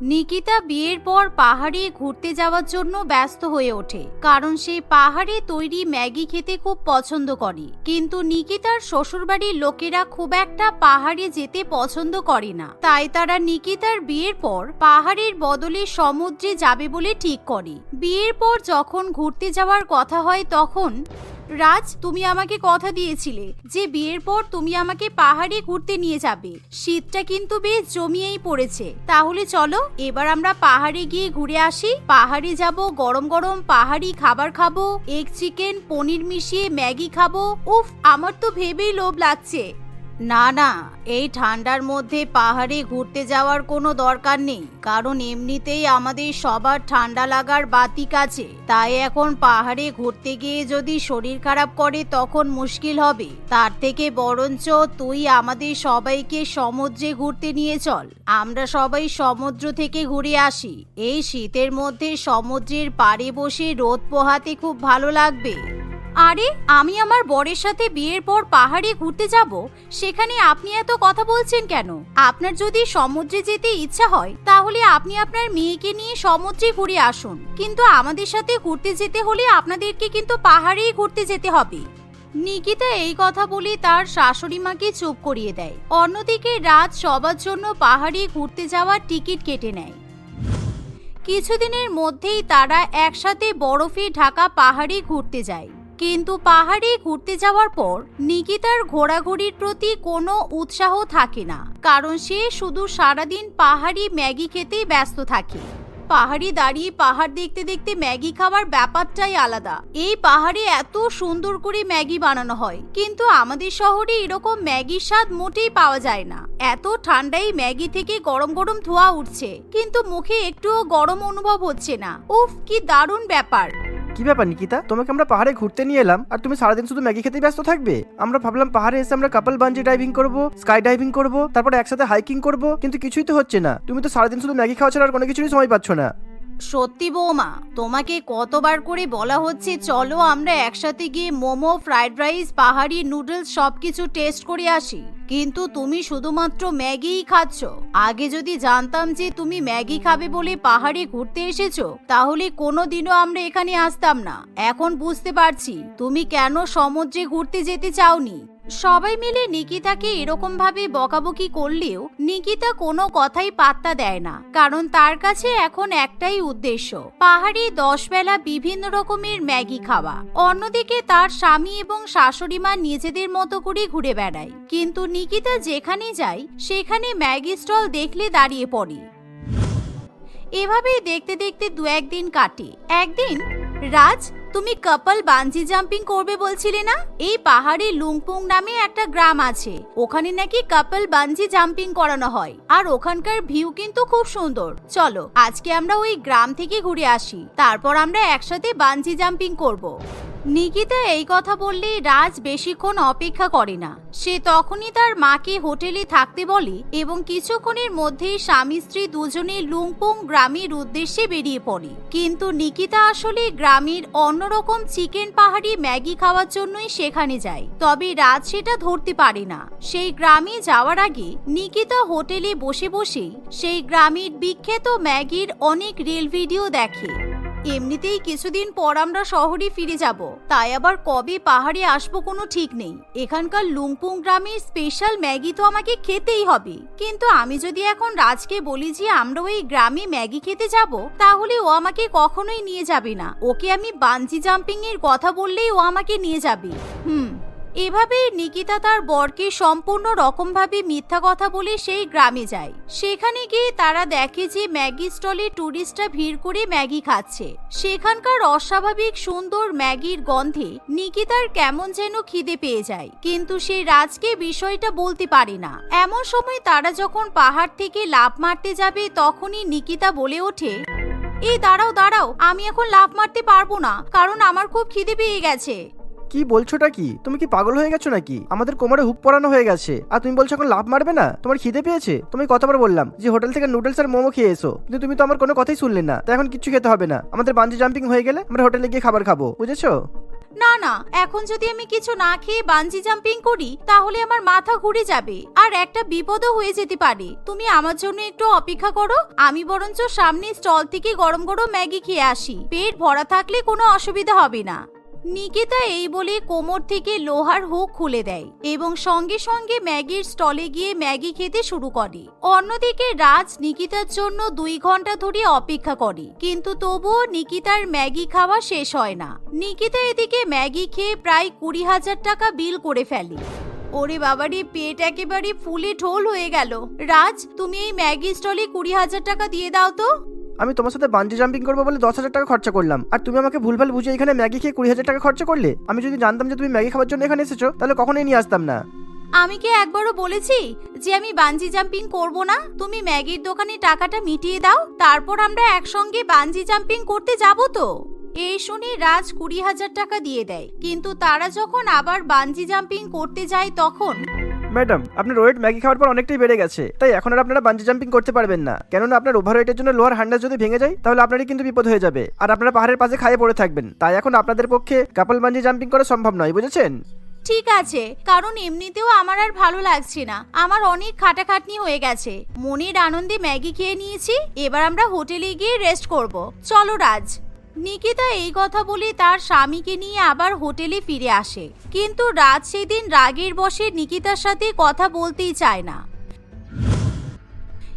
নিকিতা বিয়ের পর পাহাড়ে ঘুরতে যাওয়ার জন্য ব্যস্ত হয়ে ওঠে, কারণ সে পাহাড়ে তৈরি ম্যাগি খেতে খুব পছন্দ করে। কিন্তু নিকিতার শ্বশুরবাড়ির লোকেরা খুব একটা পাহাড়ে যেতে পছন্দ করে না। তাই তারা নিকিতার বিয়ের পর পাহাড়ের বদলে সমুদ্রে যাবে বলে ঠিক করে। বিয়ের পর যখন ঘুরতে যাওয়ার কথা হয় তখন রাজ, তুমি আমাকে কথা দিয়েছিলে যে বিয়ের পর তুমি আমাকে পাহাড়ে ঘুরতে নিয়ে যাবে। শীতটা কিন্তু বেশ জমিয়েই পড়েছে। তাহলে চলো, এবার আমরা পাহাড়ে গিয়ে ঘুরে আসি। পাহাড়ে যাব, গরম গরম পাহাড়ি খাবার খাব এগ চিকেন পনির মিশিয়ে ম্যাগি খাব। উফ, আমার তো ভেবেই লোভ লাগছে। না না, এই ঠান্ডার মধ্যে পাহাড়ে ঘুরতে যাওয়ার কোনো দরকার নেই, কারণ এমনিতেই আমাদের সবার ঠান্ডা লাগার বাতিক আছে। তাই এখন পাহাড়ে ঘুরতে গিয়ে যদি শরীর খারাপ করে, তখন মুশকিল হবে। তার থেকে বরঞ্চ তুই আমাদের সবাইকে সমুদ্রে ঘুরতে নিয়ে চল। আমরা সবাই সমুদ্র থেকে ঘুরে আসি। এই শীতের মধ্যে সমুদ্রের পাড়ে বসে রোদ পোহাতে খুব ভালো লাগবে। আরে, আমি আমার বরের সাথে বিয়ের পর পাহাড়ে ঘুরতে যাব, সেখানে আপনি এত কথা বলছেন কেন? আপনার যদি সমুদ্রে যেতে ইচ্ছা হয়, তাহলে আপনি আপনার মেয়েকে নিয়ে সমুদ্রে ঘুরে আসুন। কিন্তু আমাদের সাথে ঘুরতে যেতে হলে আপনাদেরকে কিন্তু পাহাড়েই ঘুরতে যেতে হবে। নিকিতা এই কথা বলে তার শাশুড়ি মাকে চুপ করিয়ে দেয়। অন্যদিকে রাত সবার জন্য পাহাড়ে ঘুরতে যাওয়ার টিকিট কেটে নেয়। কিছুদিনের মধ্যেই তারা একসাথে বরফে ঢাকা পাহাড়ে ঘুরতে যায়। কিন্তু পাহাড়ে ঘুরতে যাওয়ার পর নিকিতার ঘোরাঘুরির প্রতি কোনো উৎসাহ থাকে না, কারণ সে শুধু সারাদিন পাহাড়ি ম্যাগি খেতেই ব্যস্ত থাকে। পাহাড়ি দাঁড়িয়ে পাহাড় দেখতে দেখতে ম্যাগি খাওয়ার ব্যাপারটাই আলাদা। এই পাহাড়ে এত সুন্দর করে ম্যাগি বানানো হয়, কিন্তু আমাদের শহরে এরকম ম্যাগির স্বাদ মোটেই পাওয়া যায় না। এত ঠান্ডায় ম্যাগি থেকে গরম গরম ধোয়া উঠছে, কিন্তু মুখে একটুও গরম অনুভব হচ্ছে না। উফ, কি দারুণ ব্যাপার! কি ব্যাপার, নিকিতা? তোমাকে আমরা পাহাড়ে ঘুরতে নিয়ে এলাম, আর তুমি সারাদিন শুধু ম্যাগি খেতেই ব্যস্ত থাকবে? আমরা ভাবলাম পাহাড়ে এসে আমরা কাপল বাঞ্জি ড্রাইভিং করব স্কাই ডাইভিং করব, তারপরে একসাথে হাইকিং করব, কিন্তু কিছুই তো হচ্ছে না। তুমি তো সারাদিন শুধু ম্যাগি খাওয়া ছাড়া আর কোনো কিছুরই সময় পাচ্ছ না। সত্যি বৌমা, তোমাকে কতবার করে বলা হচ্ছে, চলো আমরা একসাথে গিয়ে মোমো, ফ্রাইড রাইস, পাহাড়ি নুডলস সবকিছু টেস্ট করে আসি। কিন্তু তুমি শুধুমাত্র ম্যাগিই খাচ্ছ। আগে যদি জানতাম যে তুমি ম্যাগি খাবে বলে পাহাড়ে ঘুরতে এসেছ, তাহলে কোনোদিনও আমরা এখানে আসতাম না। এখন বুঝতে পারছি, তুমি কেন সমুদ্রে ঘুরতে যেতে চাওনি? সবাই মিলে নিকিতাকে এরকম ভাবে বকাবকি করলেও নিকিতা কোনো কথাই পাত্তা দেয় না, কারণ তার কাছে এখন একটাই উদ্দেশ্য, পাহাড়ে দশ বেলা বিভিন্ন রকমের ম্যাগি খাওয়া। অন্যদিকে তার স্বামী এবং শাশুড়ি মা নিজেদের মতো করে ঘুরে বেড়ায়, কিন্তু নিকিতা যেখানে যায়, সেখানে ম্যাগি স্টল দেখলে দাঁড়িয়ে পড়ে। এভাবেই দেখতে দেখতে দু একদিন কাটে। একদিন রাজ তুমি কাপল বাঞ্জি জাম্পিং করবে বলছিলে না? এই পাহাড়ে লুংপুং নামে একটা গ্রাম আছে। ওখানে নাকি কাপল বাঞ্জি জাম্পিং করানো হয়। আর ওখানকার ভিউ কিন্তু খুব সুন্দর। চলো, আজকে আমরা ওই গ্রাম থেকে ঘুরে আসি। তারপর আমরা একসাথে বাঞ্জি জাম্পিং করব। নিকিতা এই কথা বললে রাজ বেশিক্ষণ অপেক্ষা করে না। সে তখনই তার মাকে হোটেলে থাকতে বলে এবং কিছুক্ষণের মধ্যেই স্বামী স্ত্রী দুজনে লুংপুং গ্রামের উদ্দেশ্যে বেরিয়ে পড়ে। কিন্তু নিকিতা আসলে গ্রামের অন্যরকম চিকেন পাহাড়ি ম্যাগি খাওয়ার জন্যই সেখানে যায়। তবে রাজ সেটা ধরতে পারে না। সেই গ্রামে যাওয়ার আগে নিকিতা হোটেলে বসে বসেই সেই গ্রামের বিখ্যাত ম্যাগির অনেক রিল ভিডিও দেখে। এমনিতেই কিছুদিন পর আমরা শহরে ফিরে যাব। তাই আবার কবে পাহাড়ে আসব কোনো ঠিক নেই। এখানকার লুংপুং গ্রামের স্পেশাল ম্যাগি তো আমাকে খেতেই হবে। কিন্তু আমি যদি এখন রাজকে বলি যে আমরা ওই গ্রামে ম্যাগি খেতে যাব, তাহলে ও আমাকে কখনোই নিয়ে যাবে না। ওকে আমি বাঞ্জি জাম্পিং এর কথা বললেই ও আমাকে নিয়ে যাবে। হুম। এভাবেই নিকিতা তার বরকে সম্পূর্ণ রকমভাবে মিথ্যা কথা বলে সেই গ্রামে যায়। সেখানে গিয়ে তারা দেখে যে ম্যাগি স্টলে টুরিস্টরা ভিড় করে ম্যাগি খাচ্ছে। সেখানকার অস্বাভাবিক সুন্দর ম্যাগির গন্ধে নিকিতার কেমন যেন খিদে পেয়ে যায়। কিন্তু সে রাজকে বিষয়টা বলতে পারে না। এমন সময় তারা যখন পাহাড় থেকে লাফ মারতে যাবে তখনই নিকিতা বলে ওঠে, এই দাঁড়াও দাঁড়াও, আমি এখন লাফ মারতে পারব না, কারণ আমার খুব খিদে পেয়ে গেছে। কি বলছোটা কি? তুমি কি পাগল হয়ে গেছো নাকি? আমাদের কোমরে হুক পরানো হয়ে গেছে। আর তুমি বলছো এখন লাভ মারবে না? তোমার খিদে পেয়েছে? তুমি কতবার বললাম যে হোটেল থেকে নুডলস আর মোমো খেয়ে এসো। কিন্তু তুমি তো আমার কোনো কথাই শুনলে না। তাই এখন কিচ্ছু খেতে হবে না। আমাদের বাঞ্জি জাম্পিং হয়ে গেলে আমরা হোটেলে গিয়ে খাবার খাব। বুঝেছ? না না। এখন যদি আমি কিছু না খেয়ে বানজি জাম্পিং করি, তাহলে আমার মাথা ঘুরে যাবে। আর একটা বিপদও হয়ে যেতে পারে। তুমি আমার জন্য একটু অপেক্ষা করো। আমি বরঞ্চ সামনে স্টল থেকে গরম গরম ম্যাগি খেয়ে আসি। পেট ভরা থাকলে কোনো অসুবিধা হবে না। নিকিতা এই বলে কোমর থেকে লোহার হুক খুলে দেয় এবং সঙ্গে সঙ্গে ম্যাগির স্টলে গিয়ে ম্যাগি খেতে শুরু করে। অন্যদিকে রাজ নিকিতার জন্য দুই ঘণ্টা ধরে অপেক্ষা করে, কিন্তু তবুও নিকিতার ম্যাগি খাওয়া শেষ হয় না। নিকিতা এদিকে ম্যাগি খেয়ে প্রায় কুড়ি হাজার টাকা বিল করে ফেলে। ওরে বাবারে, পেট একেবারে ফুলে ঢোল হয়ে গেল। রাজ, তুমি এই ম্যাগি স্টলে কুড়ি হাজার টাকা দিয়ে দাও তো। আমি তোমার সাথে বাঞ্জি জাম্পিং করব বলে দশ হাজার টাকা খরচা করলাম। আর তুমি আমাকে ভুলভাল বুঝে এখানে ম্যাগি খেয়ে কুড়ি হাজার টাকা খরচা করলে? আমি যদি জানতাম যে তুমি ম্যাগি খাওয়ার জন্য এখানে এসেছ, তাহলে কখনোই নিয়ে আসতাম না। আমি কি একবারও বলেছি যে আমি বানজি জাম্পিং করব না? তুমি ম্যাগির দোকানে টাকাটা মিটিয়ে দাও, তারপর আমরা একসঙ্গে বানজি জাম্পিং করতে যাব তো। এই শুনে রাজ কুড়ি হাজার টাকা দিয়ে দেয়। কিন্তু তারা যখন আবার বানজি জাম্পিং করতে যায় তখন ম্যাডাম, আপনার ওয়েট ম্যাগি খাওয়ার পর অনেকটাই বেড়ে গেছে, তাই এখন আর আপনারা বাঞ্জি জাম্পিং করতে পারবেন না। কেননা আপনার ওভার ওয়েটের জন্য লোয়ার হান্ডাস যদি ভেঙে যায়, তাহলে আপনারই কিন্তু বিপদ হয়ে যাবে। আর আপনারা পাহাড়ের পাশে খায়ে পড়ে থাকবেন, তাই এখন আপনাদের পক্ষে কাপল বাঞ্জি জাম্পিং করা সম্ভব নয়, বুঝেছেন? ঠিক আছে, কারণ এমনিতেও আমার আর ভালো লাগছে না। আমার অনেক খাটাখাটনি হয়ে গেছে। মনের আনন্দে ম্যাগি খেয়ে নিয়েছি, এবার আমরা হোটেলে গিয়ে রেস্ট করব। চলো রাজ। নিকিতা এই কথা বলে তার স্বামীকে নিয়ে আবার হোটেলে ফিরে আসে। কিন্তু রাজ সেদিন রাগের বসে নিকিতার সাথে কথা বলতেই চায় না।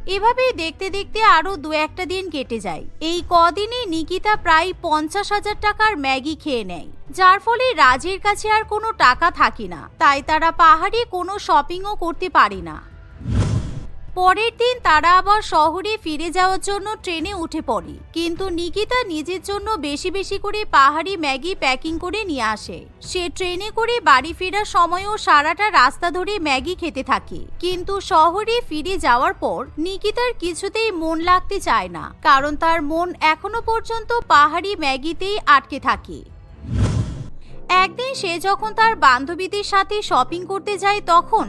এভাবেই দেখতে দেখতে আরও দু একটা দিন কেটে যায়। এই কদিনে নিকিতা প্রায় পঞ্চাশ হাজার টাকার ম্যাগি খেয়ে নেয়। যার ফলে রাজের কাছে আর কোনো টাকা থাকে না। তাই তারা পাহাড়ে কোনো শপিংও করতে পারে না। পরের দিন তারা আবার শহরে ফিরে যাওয়ার জন্য ট্রেনে উঠে পড়ে। কিন্তু নিকিতা নিজের জন্য বেশি বেশি করে পাহাড়ি ম্যাগি প্যাকিং করে নিয়ে আসে। সে ট্রেনে করে বাড়ি ফেরার সময়ও সারাটা রাস্তা ধরে ম্যাগি খেতে থাকে। কিন্তু শহরে ফিরে যাওয়ার পর নিকিতার কিছুতেই মন লাগতে চায় না। কারণ তার মন এখনও পর্যন্ত পাহাড়ি ম্যাগিতেই আটকে থাকে। একদিন সে যখন তার বান্ধবীদের সাথে শপিং করতে যায়, তখন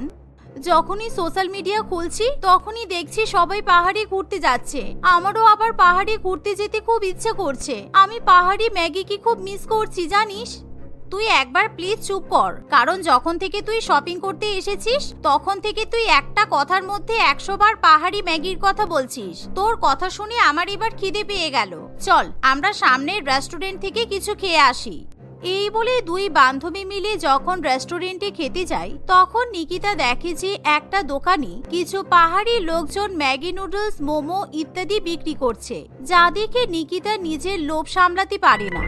যখনই সোশ্যাল মিডিয়া খুলছি, তখনই দেখছি সবাই পাহাড়ে ঘুরতে যাচ্ছে। আমারও আবার পাহাড়ে ঘুরতে যেতে খুব ইচ্ছে করছে। আমি পাহাড়ি ম্যাগিকে খুব মিস করছি, জানিস? তুই একবার প্লিজ চুপ কর, কারণ যখন থেকে তুই শপিং করতে এসেছিস, তখন থেকে তুই একটা কথার মধ্যে একশো বার পাহাড়ি ম্যাগির কথা বলছিস। তোর কথা শুনে আমার এবার খিদে পেয়ে গেল। চল, আমরা সামনের রেস্টুরেন্ট থেকে কিছু খেয়ে আসি। এই বলে দুই বান্ধবী মিলে যখন রেস্টুরেন্টে খেতে যায় তখন নিকিতা দেখে যে একটা দোকানে কিছু পাহাড়ি লোকজন ম্যাগি নুডলস, মোমো ইত্যাদি বিক্রি করছে, যা দেখে নিকিতা নিজের লোভ সামলাতে পারে না।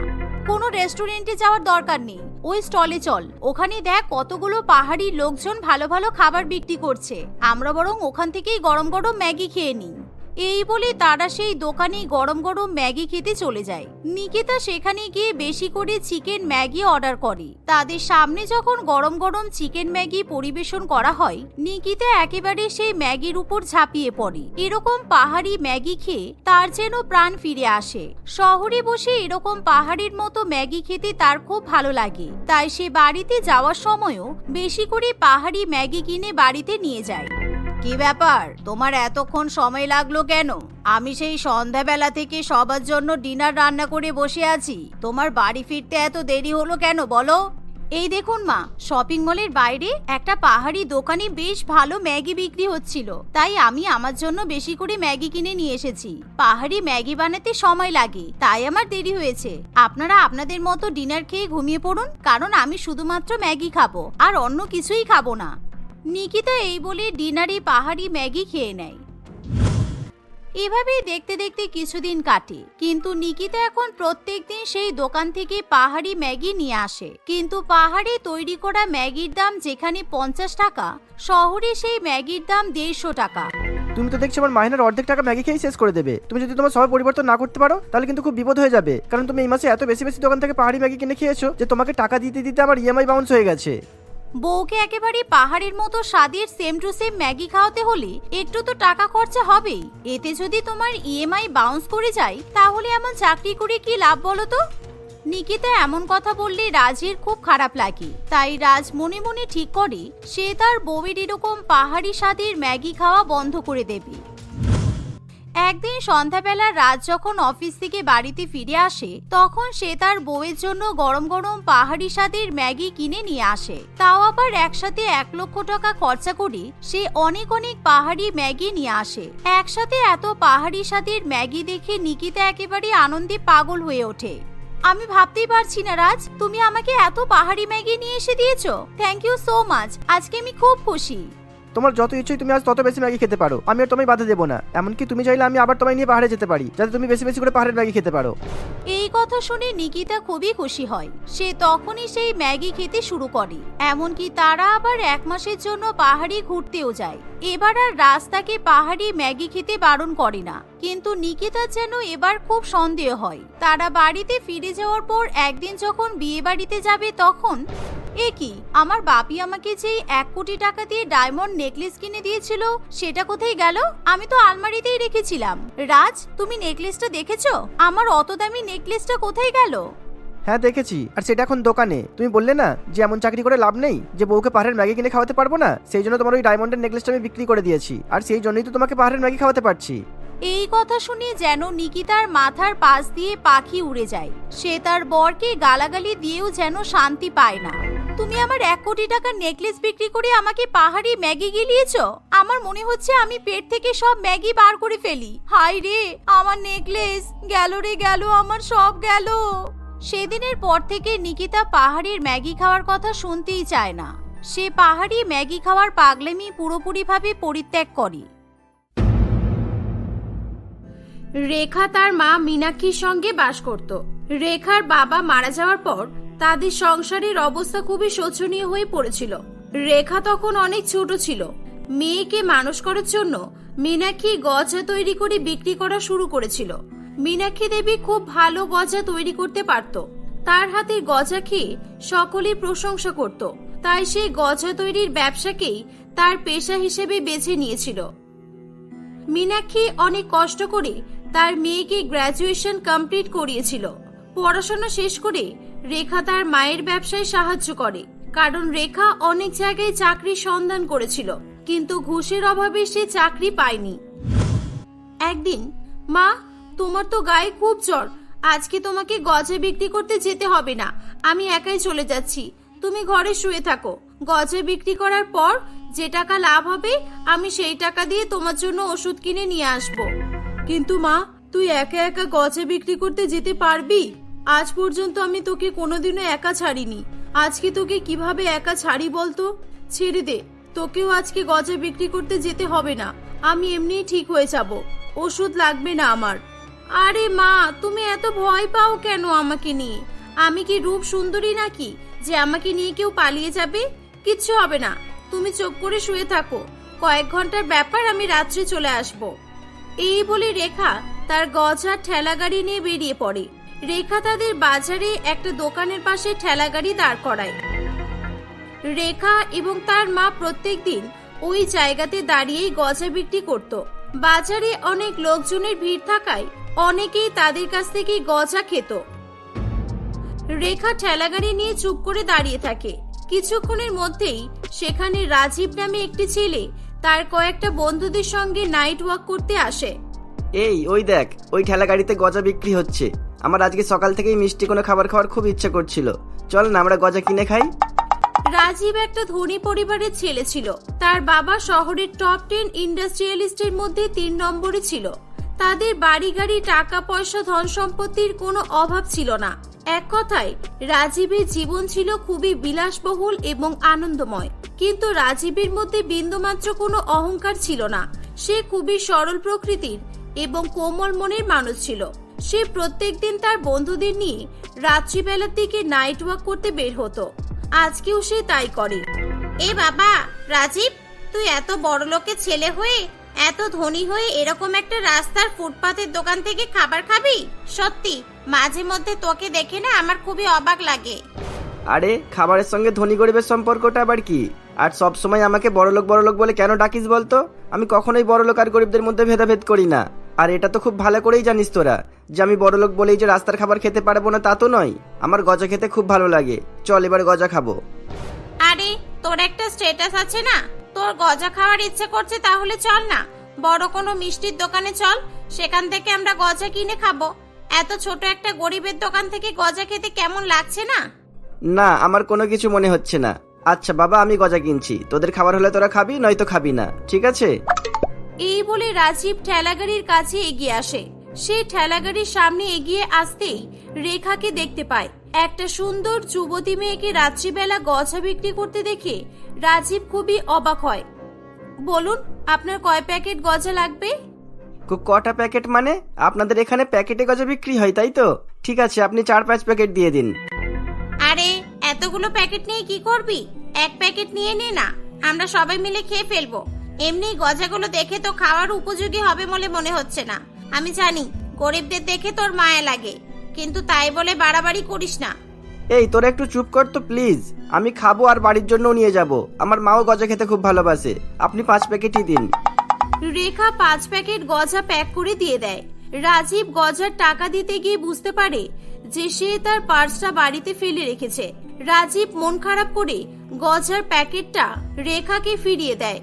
কোনো রেস্টুরেন্টে যাওয়ার দরকার নেই, ওই স্টলে চল। ওখানে দেখ কতগুলো পাহাড়ি লোকজন ভালো ভালো খাবার বিক্রি করছে। আমরা বরং ওখান থেকেই গরম গরম ম্যাগি খেয়ে নিই। এই বলে তারা সেই দোকানে গরম গরম ম্যাগি খেতে চলে যায়। নিকিতা সেখানে গিয়ে বেশি করে চিকেন ম্যাগি অর্ডার করে। তাদের সামনে যখন গরম গরম চিকেন ম্যাগি পরিবেশন করা হয়, নিকিতা একেবারে সেই ম্যাগির উপর ঝাঁপিয়ে পড়ে। এরকম পাহাড়ি ম্যাগি খেয়ে তার যেন প্রাণ ফিরে আসে। শহরে বসে এরকম পাহাড়ের মতো ম্যাগি খেতে তার খুব ভালো লাগে। তাই সে বাড়িতে যাওয়ার সময়ও বেশি করে পাহাড়ি ম্যাগি কিনে বাড়িতে নিয়ে যায়। কি ব্যাপার? তোমার এতক্ষণ সময় লাগল কেন? আমি সেই সন্ধ্যাবেলা থেকে সবার জন্য ডিনার রান্না করে বসে আছি। তোমার বাড়ি ফিরতে এত দেরি হলো কেন বলো? এই দেখুন মা শপিং মলের বাইরে একটা পাহাড়ি দোকানে বেশ ভালো ম্যাগি বিক্রি হচ্ছিল। তাই আমি আমার জন্য বেশি করে ম্যাগি কিনে নিয়ে এসেছি। পাহাড়ি ম্যাগি বানাতে সময় লাগে, তাই আমার দেরি হয়েছে। আপনারা আপনাদের মতো ডিনার খেয়ে ঘুমিয়ে পড়ুন, কারণ আমি শুধুমাত্র ম্যাগি খাব, আর অন্য কিছুই খাব না। নিকিতা এই বলে ডিনারে পাহাড়ি ম্যাগি খেয়ে নেয়। এভাবেই দেখতে দেখতে কিছুদিন কাটে, কিন্তু নিকিতা এখন প্রত্যেক দিন সেই দোকান থেকে পাহাড়ি ম্যাগি নিয়ে আসে। কিন্তু পাহাড়ে তৈরি করা ম্যাগির দাম যেখানে পঞ্চাশ টাকা, শহরে সেই ম্যাগির দাম দেড়শো টাকা। তুমি তো দেখছি আমার মাহিনার অর্ধেক টাকা ম্যাগি খেয়ে শেষ করে দেবে। তুমি যদি তোমার সবাই পরিবর্তন না করতে পারো, তাহলে কিন্তু খুব বিপদ হয়ে যাবে। কারণ তুমি এই মাসে এত বেশি বেশি দোকান থেকে পাহাড়ি ম্যাগি কিনে খেয়েছো যে তোমাকে টাকা দিতে দিতে আমার ইএমআই বাউন্স হয়ে গেছে। বউকে একেবারে পাহাড়ের মতো স্বাদের সেম টু সেম ম্যাগি খাওয়াতে হলে একটু তো টাকা খরচা হবেই। এতে যদি তোমার ইএমআই বাউন্স করে যায়, তাহলে এমন চাকরি করে কি লাভ বলো তো? নিকিতা এমন কথা বললে রাজের খুব খারাপ লাগে। তাই রাজ মনে মনে ঠিক করে, সে তার বউয়ের এরকম পাহাড়ি স্বাদের ম্যাগি খাওয়া বন্ধ করে দেবে। একদিন সন্ধ্যাবেলা রাত যখন অফিস থেকে বাড়িতে ফিরে আসে, তখন সে তার বউয়ের জন্য গরম গরম পাহাড়ি স্বাদের ম্যাগি কিনে নিয়ে আসে। তাও আবার একসাথে এক লক্ষ টাকা খরচা করে সে অনেক অনেক পাহাড়ি ম্যাগি নিয়ে আসে। একসাথে এত পাহাড়ি স্বাদের ম্যাগি দেখে নিকিতা একেবারে আনন্দে পাগল হয়ে ওঠে। আমি ভাবতেই পারছি না রাজ, তুমি আমাকে এত পাহাড়ি ম্যাগি নিয়ে এসে দিয়েছ। থ্যাংক ইউ সো মাচ আজকে আমি খুব খুশি। তোমার যত ইচ্ছাই তুমি আজ তত বেশি ম্যাগি খেতে পারো। আমি আর তোমায় বাধা দেবো না। এমনকি তুমি চাইলে আমি আবার তোমায় নিয়ে পাহাড়ে যেতে পারি, যাতে তুমি বেশি বেশি করে পাহাড়ের ম্যাগি খেতে পারো। এই কথা শুনে নিকিতা খুবই খুশি হয়। সে তখনই সেই ম্যাগি খেতে শুরু করে। এমনকি তারা আবার এক মাসের জন্য পাহাড়ি ঘুরতেও যায়। এবার আর রাস্তাকে পাহাড়ি ম্যাগি খেতে বারণ করে না। কিন্তু নিকিতার যেন এবার খুব সন্দেহ হয়। তারা বাড়িতে ফিরে যাওয়ার পর একদিন যখন বিয়ে বাড়িতে যাবে তখন এ কি আমার বাপি আমাকে যেই এক কোটি টাকা দিয়ে ডায়মন্ড নেকলেস কিনে দিয়েছিল সেটা কোথায় গেল? আমি তো আলমারিতেই রেখেছিলাম। রাজ তুমি নেকলেসটা দেখেছ? আমার অত দামি নেকলেসটা কোথায় গেল? হ্যাঁ দেখেছি। আর সেটা এখন দোকানে। তুমি বললে না যে এমন চাকরি করে লাভ নেই যে বউকে পাহাড়ের ম্যাগি কিনে খাওয়াতে পারব না? সেই জন্য তোমার ওই ডায়মন্ডের নেকলেসটা আমি বিক্রি করে দিয়েছি। আর সেই জন্যই তো তোমাকে পাহাড়ের ম্যাগি খাওয়াতে পারছি। এই কথা শুনে যেন নিকিতার মাথার পাশ দিয়ে পাখি উড়ে যায়। সে তার বরকে গালাগালি দিয়েও যেন শান্তি পায় না। তুমি আমার এক কোটি টাকার নেকলেস বিক্রি করে আমাকে পাহাড়ি ম্যাগি গিলিয়েছ? আমার মনে হচ্ছে আমি পেট থেকে সব ম্যাগি বার করে ফেলি। হাই রে, আমার নেকলেস! গেল রে, গেল, আমার সব গেল। সেদিনের পর থেকে নিকিতা পাহাড়ির ম্যাগি খাওয়ার কথা শুনতেই চায় না। সে পাহাড়ি ম্যাগি খাওয়ার পাগলেমি পুরোপুরিভাবে পরিত্যাগ করে। রেখা তার মা মীনাক্ষীর সঙ্গে বাস করত। রেখার বাবা মারা যাওয়ার পর তাদের সংসারের অবস্থা খুবই শোচনীয় হয়ে পড়েছিল। রেখা তখন অনেক ছোট ছিল। মেয়েকে মানুষ করার জন্য মীনাক্ষী গজা তৈরি করে বিক্রি করা শুরু করেছিল। মীনাক্ষী দেবী খুব ভালো গজা তৈরি করতে পারত। তার হাতের গজা খেয়ে সকলেই প্রশংসা করত। তাই সে গজা তৈরির ব্যবসাকেই তার পেশা হিসেবে বেছে নিয়েছিল। মীনাক্ষী অনেক কষ্ট করে তার মেয়েকে গ্র্যাজুয়েশন কমপ্লিট করিয়েছিল। পড়াশোনা শেষ করে রেখা তার মায়ের ব্যবসায় সাহায্য করে। কারণ রেখা অনেক জায়গায় চাকরির সন্ধান করেছিল, কিন্তু ঘুষের অভাবে সে চাকরি পায়নি। একদিন, মা, তোমার তো গায়ে খুব জ্বর। আজকে তোমাকে গজে বিক্রি করতে যেতে হবে না। আমি একাই চলে যাচ্ছি। তুমি ঘরে শুয়ে থাকো। গজে বিক্রি করার পর যে টাকা লাভ হবে, আমি সেই টাকা দিয়ে তোমার জন্য ওষুধ কিনে নিয়ে আসব। কিন্তু মা, তুই একা একা গজে বিক্রি করতে যেতে পারবি? আজ পর্যন্ত আমি তোকে কোনোদিনও একা ছাড়িনি। আজকে তোকে কীভাবে একা ছাড়ি বলতো? ছেড়ে দে। তোকেও আজকে গজা বিক্রি করতে যেতে হবে না। আমি এমনিই ঠিক হয়ে যাব। ওষুধ লাগবে না আমার। আরে মা, তুমি এত ভয় পাও কেন আমাকে নিয়ে? আমি কি রূপ সুন্দরী নাকি, যে আমাকে নিয়ে কেউ পালিয়ে যাবে? কিচ্ছু হবে না। তুমি চোখ করে শুয়ে থাকো। কয়েক ঘণ্টার ব্যাপার আমি রাত্রে চলে আসব। এই বলে রেখা তার গজার ঠেলা গাড়ি নিয়ে বেরিয়ে পড়ে। রেখা তাদের বাজারে একটা দোকানের পাশে ঠেলা গাড়ি দাঁড় করায়। রেখা এবং তার মা প্রত্যেকদিন ওই জায়গাতে দাঁড়িয়েই গজা বিক্রি করত। বাজারে অনেক লোকজনের ভিড় থাকায় অনেকেই তাদের কাছ থেকে গজা খেত। রেখা ঠেলাগাড়ি নিয়ে চুপ করে দাঁড়িয়ে থাকে। কিছুক্ষণের মধ্যেই সেখানে রাজীব নামে একটি ছেলে তার কয়েকটা বন্ধুদের সঙ্গে নাইট ওয়াক করতে আসে। এই, ওই দেখ, ওই ঠেলা গাড়িতে গজা বিক্রি হচ্ছে। আমার আজকে সকাল থেকেই মিষ্টি কোনো খাবার খাওয়ার খুব ইচ্ছা করছিল। চল না, আমরা গজা কিনে খাই। রাজীব একটা ধনী পরিবারের ছেলে ছিল। তার বাবা শহরের টপ টেন ইন্ডাস্ট্রিয়ালিস্টের মধ্যে তিন নম্বরে ছিল। তাদের বাড়ি গাড়ি, টাকা পয়সা, ধন সম্পত্তির কোনো অভাব ছিল না। এক কথায়, রাজীবের জীবন ছিল খুবই বিলাসবহুল এবং আনন্দময়। কিন্তু রাজীবের মধ্যে বিন্দুমাত্র কোনো অহংকার ছিল না। সে খুবই সরল প্রকৃতির এবং কোমল মনের মানুষ ছিল। সে প্রত্যেক দিন তার বন্ধুদের নিয়ে রাত্রিবেলার দিকে নাইট ওয়াক করতে বের হতো। আজকেও সে তাই করে। এ বাবা, রাজীব, তুই এত বড় লোকের ছেলে হয়ে, এত ধনী হয়ে এরকম একটা রাস্তার ফুটপাতের দোকান থেকে খাবার খাবি? সত্যি, মাঝে মধ্যে তোকে দেখে না আমার খুবই অবাক লাগে। আরে, খাবারের সঙ্গে ধনী গরিবের সম্পর্কটা আবার কি? আর সব সময় আমাকে বড়লোক বড়লোক বলে কেন ডাকিস বলতো? আমি কখনোই বড়লোক আর গরিবদের মধ্যে ভেদাভেদ করি না। আর এটা তো খুব ভালো করেই জানিস তোরা যে আমি বড়লোক বলেই যে রাস্তার খাবার খেতে পারব না তা তো নয়। আমার গজা খেতে খুব ভালো লাগে। চল এবার গজা খাব। আরে তোর একটা স্ট্যাটাস আছে না? তোর গজা খাওয়ার ইচ্ছে করছে তাহলে চল না। বড় কোনো মিষ্টির দোকানে চল সেখান থেকে আমরা গজা কিনে খাব। এত ছোট একটা গরিবের দোকান থেকে গজা খেতে কেমন লাগছে না? না আমার কোনো কিছু মনে হচ্ছে না। আচ্ছা বাবা আমি গজা কিনছি। তোদের খাবার হলে তোরা খাবি নয়তো খাবি না। ঠিক আছে? এই বলে রাজীব ঠেলাগাড়ির কাছে এগিয়ে আসে। সে ঠেলাগাড়ির সামনে এগিয়ে আসতেই রেখাকে দেখতে পায়। একটা সুন্দর যুবতী মেয়েকে রাত্রিবেলা গজা বিক্রি করতে দেখে রাজীব খুবই অবাক হয়। বলুন আপনার কয় প্যাকেট গজা লাগবে? ক- কটা প্যাকেট মানে? আপনাদের এখানে প্যাকেটে গজা বিক্রি হয় তাই তো? ঠিক আছে আপনি চার পাঁচ প্যাকেট দিয়ে দিন। আরে এতগুলো প্যাকেট নিয়ে কি করবি? এক প্যাকেট নিয়ে নে না আমরা সবাই মিলে খেয়ে ফেলব। এমনি গজাগুলো দেখে তো খাওয়ার উপযোগী হবে বলে মনে হচ্ছে না। আমি জানি গরিবদের দেখে তোর মায়া লাগে কিন্তু তাই বলে বাড়াবাড়ি করিস না। এই তোরা একটু চুপ কর তো প্লিজ। আমি খাব আর বাড়ির জন্যও নিয়ে যাব। আমার মাও গজা খেতে খুব ভালোবাসে। আপনি পাঁচ প্যাকেটই দিন। রেখা পাঁচ প্যাকেট গজা প্যাক করে দিয়ে দেয়। রাজীব গজার টাকা দিতে গিয়ে বুঝতে পারে যে সে তার পার্সটা বাড়িতে ফেলে রেখেছে। রাজীব মন খারাপ করে গজার প্যাকেটটা রেখাকে ফিরিয়ে দেয়।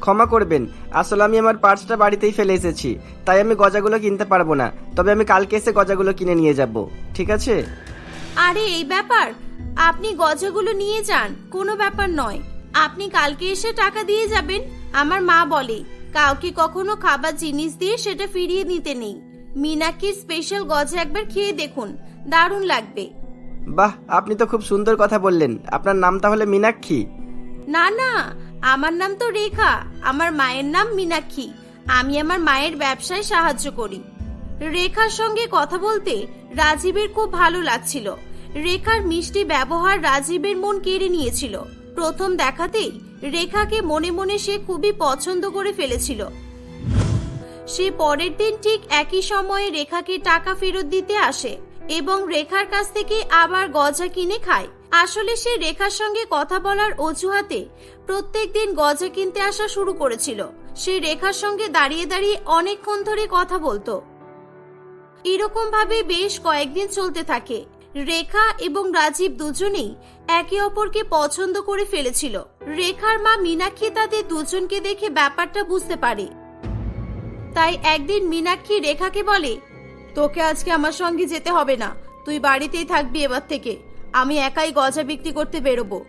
ক্ষমা করবেন। আসলে আমি আমার পার্সটা বাড়িতেই ফেলে এসেছি। তাই আমি গজাগুলো কিনতে পারব না। তবে আমি কালকে এসে গজাগুলো কিনে নিয়ে যাব। ঠিক আছে? আরে এই ব্যাপার? আপনি গজাগুলো নিয়ে যান। কোনো ব্যাপার নয়। আপনি কালকে এসে টাকা দিয়ে যাবেন আমার মা বলে। কাউকে কখনো খাবার জিনিস দিয়ে সেটা ফিরিয়ে নিতে নেই। মিনাকির স্পেশাল গজা একবার খেয়ে দেখুন। দারুণ লাগবে। বাহ আপনি তো খুব সুন্দর কথা বললেন। আপনার নাম তাহলে মীনাক্ষী? না না আমার নাম তো রেখা, আমার মায়ের নাম মীনাক্ষী। আমি আমার মায়ের ব্যবসায় সাহায্য করি। রেখার সঙ্গে কথা বলতে রাজীবের খুব ভালো লাগছিল। রেখার মিষ্টি ব্যবহার রাজীবের মন কেড়ে নিয়েছিল। প্রথম দেখাতেই রেখাকে মনে মনে সে খুবই পছন্দ করে ফেলেছিল। সে পরের দিন ঠিক একই সময়ে রেখাকে টাকা ফেরত দিতে আসে। এবং রেখার কাছ থেকে আবার গজা কিনে খায়। আসলে সে রেখার সঙ্গে কথা বলার অজুহাতে প্রত্যেকদিন গজা কিনতে আসা শুরু করেছিল। সে রেখার সঙ্গে দাঁড়িয়ে দাঁড়িয়ে অনেকক্ষণ ধরে কথা বলতো। এরকম ভাবে বেশ কয়েকদিন চলতে থাকে। রেখা এবং রাজীব দুজনেই একে অপরকে পছন্দ করে ফেলেছিল। রেখার মা মীনাক্ষী তাদের দুজনকে দেখে ব্যাপারটা বুঝতে পারে। তাই একদিন মীনাক্ষী রেখাকে বলে তোকে আজকে আমার সঙ্গে যেতে হবে না। তুই বাড়িতেই থাকবি এবার থেকে। আমি একাই গজা বিক্রি করতে বেরোবো।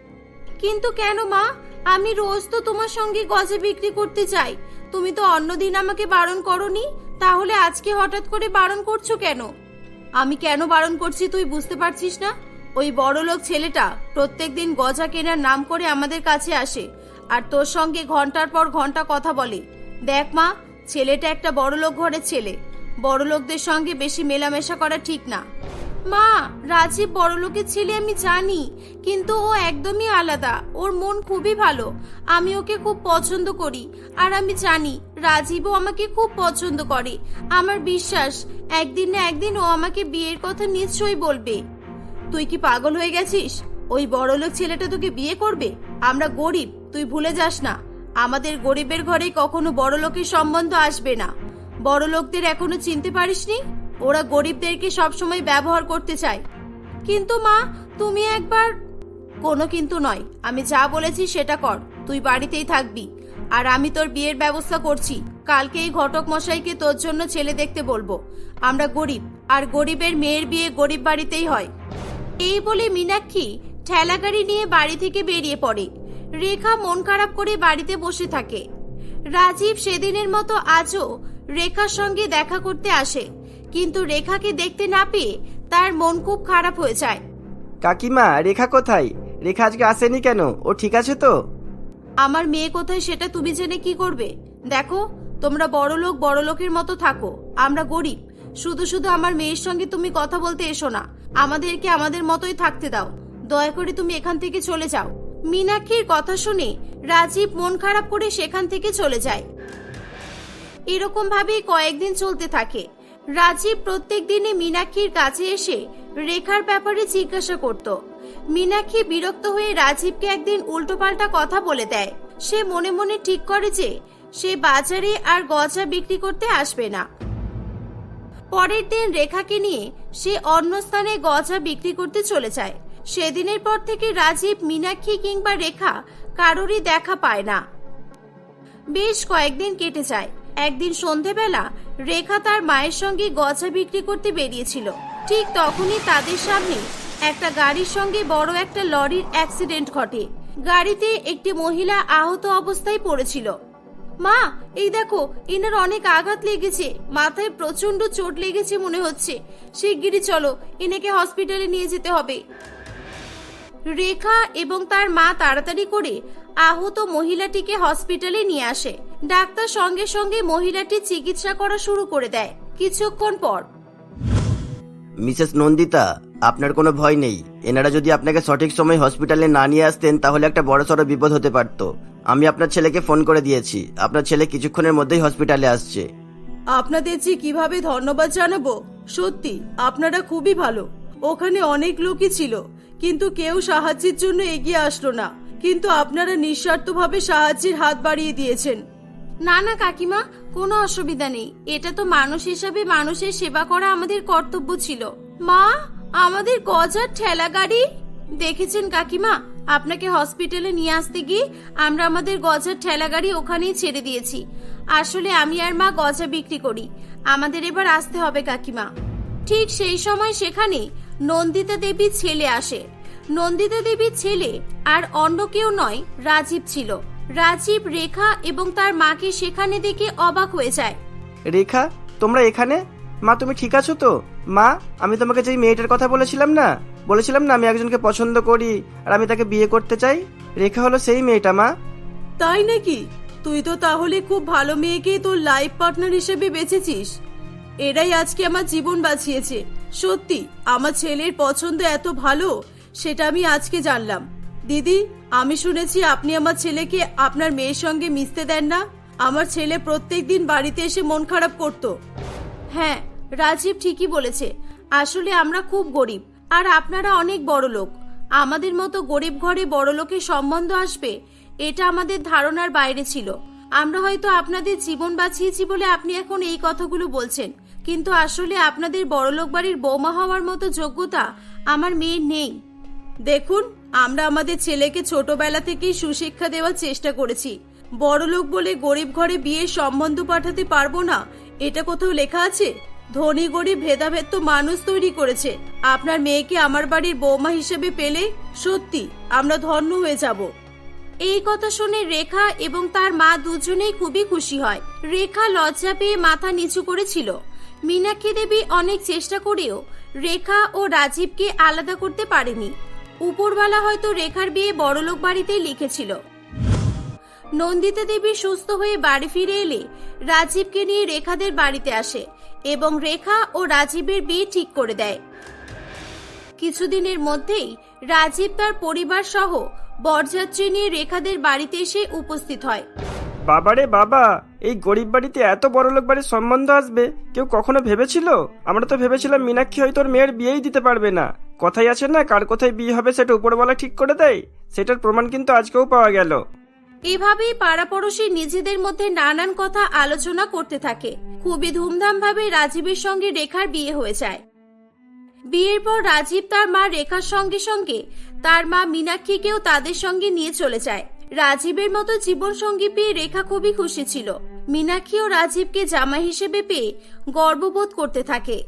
কিন্তু কেন মা? আমি রোজ তো তোমার সঙ্গে গজা বিক্রি করতে চাই। তুমি তো অন্যদিন আমাকে বারণ করনি। তাহলে আজকে হঠাৎ করে বারণ করছ কেন? আমি কেন বারণ করছি তুই বুঝতে পারছিস না? ওই বড়লোক ছেলেটা প্রত্যেক দিন গজা কেনার নাম করে আমাদের কাছে আসে আর তোর সঙ্গে ঘণ্টার পর ঘণ্টা কথা বলে। দেখ মা, ছেলেটা একটা বড়লোক ঘরের ছেলে। বড়লোকদের সঙ্গে বেশি মেলামেশা করা ঠিক না। মা, রাজীব বড়লোকের ছেলে আমি জানি, কিন্তু ও একদমই আলাদা। ওর মন খুবই ভালো। আমি ওকে খুব পছন্দ করি। আর আমি জানি, রাজীবও আমাকে খুব পছন্দ করে। আমার বিশ্বাস, একদিন না একদিন ও আমাকে বিয়ের কথা নিশ্চয়ই বলবে। তুই কি পাগল হয়ে গেছিস? ওই বড়লোক ছেলেটা তোকে বিয়ে করবে? আমরা গরিব, তুই ভুলে যাস না। আমাদের গরিবের ঘরে কখনো বড়লোকের সম্বন্ধ আসবে না। বড়লোকদের এখনও চিনতে পারিসনি? ওরা গরিবদেরকে সবসময় ব্যবহার করতে চায়। কিন্তু মা, তুমি একবার কোনো কিন্তু নয়। আমি যা বলেছি সেটা কর। তুই বাড়িতেই থাকবি। আর আমি তোর বিয়ের ব্যবস্থা করছি। কালকে এই ঘটক মশাইকে তোর জন্য ছেলে দেখতে বলব। আমরা গরিব, আর গরিবের মেয়ের বিয়ে গরিব বাড়িতেই হয়। এই বলে মীনাক্ষী ঠেলাগাড়ি নিয়ে বাড়ি থেকে বেরিয়ে পড়ে। রেখা মন খারাপ করে বাড়িতে বসে থাকে। রাজীব সেদিনের মতো আজও রেখার সঙ্গে দেখা করতে আসে। কিন্তু রেখাকে দেখতে না পেয়ে তার মন খুব খারাপ হয়ে যায়। কাকিমা রেখা কোথায়? রেখা আজকে আসেনি কেন? ও ঠিক আছে তো? আমার মেয়ে কোথায় সেটা তুমি জেনে কি করবে? দেখো তোমরা বড় লোক বড় লোকের মতো থাকো। আমরা গরিব। শুধু শুধু আমার মেয়ের সঙ্গে তুমি কথা বলতে এসো না। আমাদেরকে আমাদের মতোই থাকতে দাও। দয়া করে তুমি এখান থেকে চলে যাও। মীনাক্ষীর কথা শুনে রাজীব মন খারাপ করে সেখান থেকে চলে যায়। এরকম ভাবেই কয়েকদিন চলতে থাকে। রাজীব প্রত্যেক দিনই মীনাক্ষীর কাছে এসে রেখার ব্যাপারে জিজ্ঞাসা করত। মীনাক্ষী বিরক্ত হয়ে রাজীবকে একদিন উল্টোপাল্টা কথা বলে দেয়। সে মনে মনে ঠিক করে যে সে বাজারে আর গজা বিক্রি করতে আসবে না। পরের দিন রেখাকে নিয়ে সে অন্য স্থানে গজা বিক্রি করতে চলে যায়। সেদিনের পর থেকে রাজীব মীনাক্ষী কিংবা রেখা কারোরই দেখা পায় না। বেশ কয়েকদিন কেটে যায়। একদিন সন্ধেবেলা রেখা তার মায়ের সঙ্গে গজা বিক্রি করতে বেরিয়েছিল। ঠিক তখনই তাদের সামনে একটা গাড়ির সঙ্গে বড় একটা লরির অ্যাক্সিডেন্ট ঘটে। গাড়িতে একটি মহিলা আহত অবস্থায় পড়েছিল। মা, এই দেখো, এনার অনেক আঘাত লেগেছে। মাথায় প্রচণ্ড চোট লেগেছে মনে হচ্ছে। শিগগিরই চলো, এনাকে হসপিটালে নিয়ে যেতে হবে। রেখা এবং তার মা তাড়াতাড়ি করে আহত মহিলাটিকে হসপিটালে নিয়ে আসে। ডাক্তার সঙ্গে সঙ্গে মহিলাটি চিকিৎসা করা শুরু করে দেয় কিছুক্ষণ পর। মিসেস নন্দিতা আপনার কোনো ভয় নেই। এনারা যদি আপনাকে সঠিক সময় হসপিটালে না নিয়ে আসতেন তাহলে একটা বড়সড় বিপদ হতে পারত। আমি আপনার ছেলেকে ফোন করে দিয়েছি। আপনার ছেলে কিছুক্ষণের মধ্যেই হসপিটালে আসছে। আপনাদের যে কীভাবে ধন্যবাদ জানাব? সত্যি আপনারা খুবই ভালো। ওখানে অনেক লোকই ছিল কিন্তু কেউ সাহায্যের জন্য এগিয়ে আসলো না। কিন্তু আপনারা নিঃস্বার্থভাবে সাহায্যের হাত বাড়িয়ে দিয়েছেন। না না, কাকিমা, কোনো অসুবিধা নেই। এটা তো মানুষ হিসাবে মানুষের সেবা করা আমাদের কর্তব্য ছিল। মা, আমাদের গজার ঠেলা গাড়ি? দেখেছেন কাকিমা, আপনাকে হসপিটালে নিয়ে আসতে গিয়ে আমরা আমাদের গজার ঠেলা গাড়ি ওখানেই ছেড়ে দিয়েছি। আসলে আমি আর মা গজা বিক্রি করি। আমাদের এবার আসতে হবে, কাকিমা। ঠিক সেই সময় সেখানে নন্দিতা দেবীর ছেলে আসে। নন্দিতা দেবীর ছেলে আর অন্য কেউ নয়, রাজীব ছিল। রাজীব রেখা এবং তার মাকে সেখানে দেখে অবাক হয়ে যায়। রেখা তোমরা এখানে? মা তুমি ঠিক আছো তো? মা আমি তোমাকে যেই মেয়েটার কথা বলেছিলাম না বলেছিলাম না আমি একজনকে পছন্দ করি আর আমি তাকে বিয়ে করতে চাই? রেখা হলো সেই মেয়েটা মা। তাই নাকি? তুই তো তাহলে খুব ভালো মেয়েকে তোর লাইফ পার্টনার হিসেবে বেছেছিস। এরাই আজকে আমার জীবন বাঁচিয়েছে। সত্যি আমার ছেলের পছন্দ এত ভালো সেটা আমি আজকে জানলাম। দিদি, আমি শুনেছি আপনি আমার ছেলেকে আপনার মেয়ের সঙ্গে মিশতে দেন না। আমার ছেলে প্রত্যেক দিন বাড়িতে এসে মন খারাপ করতো। হ্যাঁ রাজীব ঠিকই বলেছে। আসলে আমরা খুব গরিব, আর আপনারা অনেক বড় লোক আমাদের মতো গরিব ঘরে বড় লোকের সম্বন্ধ আসবে, এটা আমাদের ধারণার বাইরে ছিল। আমরা হয়তো আপনাদের জীবন বাঁচিয়েছি বলে আপনি এখন এই কথাগুলো বলছেন, কিন্তু আসলে আপনাদের বড়লোক বাড়ির বৌমা হওয়ার মতো যোগ্যতা আমার মেয়ে নেই। দেখুন, আমরা আমাদের ছেলেকে ছোটবেলা থেকেই সুশিক্ষা দেওয়ার চেষ্টা করেছি। বড়লোক বলে গরিব ঘরে বিয়ের সম্বন্ধ পাঠাতে পারব না। এটা কোথাও লেখা আছে? ধনী গরিব ভেদাভেদ তো মানুষ তৈরি করেছে। আপনার মেয়েকে আমার বাড়ির বৌমা হিসেবে পেলে সত্যি আমরা ধন্য হয়ে যাব। এই কথা শুনে রেখা এবং তার মা দুজনেই খুবই খুশি হয়। রেখা লজ্জা পেয়ে মাথা নিচু করেছিল। মীনাক্ষী দেবী অনেক চেষ্টা করেও রেখা ও রাজীবকে আলাদা করতে পারেনি। উপরওয়ালা হয়তো রেখার বিয়ে বড়লোক বাড়িতেই লিখেছিল। নন্দিতা দেবী সুস্থ হয়ে বাড়ি ফিরে এলে রাজীবকে নিয়ে রেখাদের বাড়িতে আসে এবং রেখা ও রাজীবের বিয়ে ঠিক করে দেয়। কিছুদিনের মধ্যেই রাজীব তার পরিবার সহ বরযাত্রী নিয়ে রেখাদের বাড়িতে এসে উপস্থিত হয়। বাবারে বাবা! এই গরিব বাড়িতে এত বড় লোক বাড়ির সম্বন্ধ আসবে? কেউ কখনো ভেবেছিল? আমরা তো ভেবেছিলাম মীনাক্ষী হয়তো ওর মেয়ের বিয়েই দিতে পারবে না। কথাই আছে না, কার কোথায় বিয়ে হবে সেটা উপরওয়ালা ঠিক করে দেয়? সেটার প্রমাণ কিন্তু আজকেও পাওয়া গেল। এভাবেই পাড়াপড়শি নিজেদের মধ্যে নানান কথা আলোচনা করতে থাকে। খুবই ধুমধাম ভাবে রাজীবের সঙ্গে রেখার বিয়ে হয়ে যায়। বিয়ের পর রাজীব তার মা রেখার সঙ্গে সঙ্গে তার মা মীনাক্ষীকেও তাদের সঙ্গে নিয়ে চলে যায়। রাজীবের মতো জীবন সঙ্গী পেয়ে রেখা খুবই খুশি ছিল। মীনাক্ষী ও রাজীবকে জামাই হিসেবে পেয়ে গর্ববোধ করতে থাকে।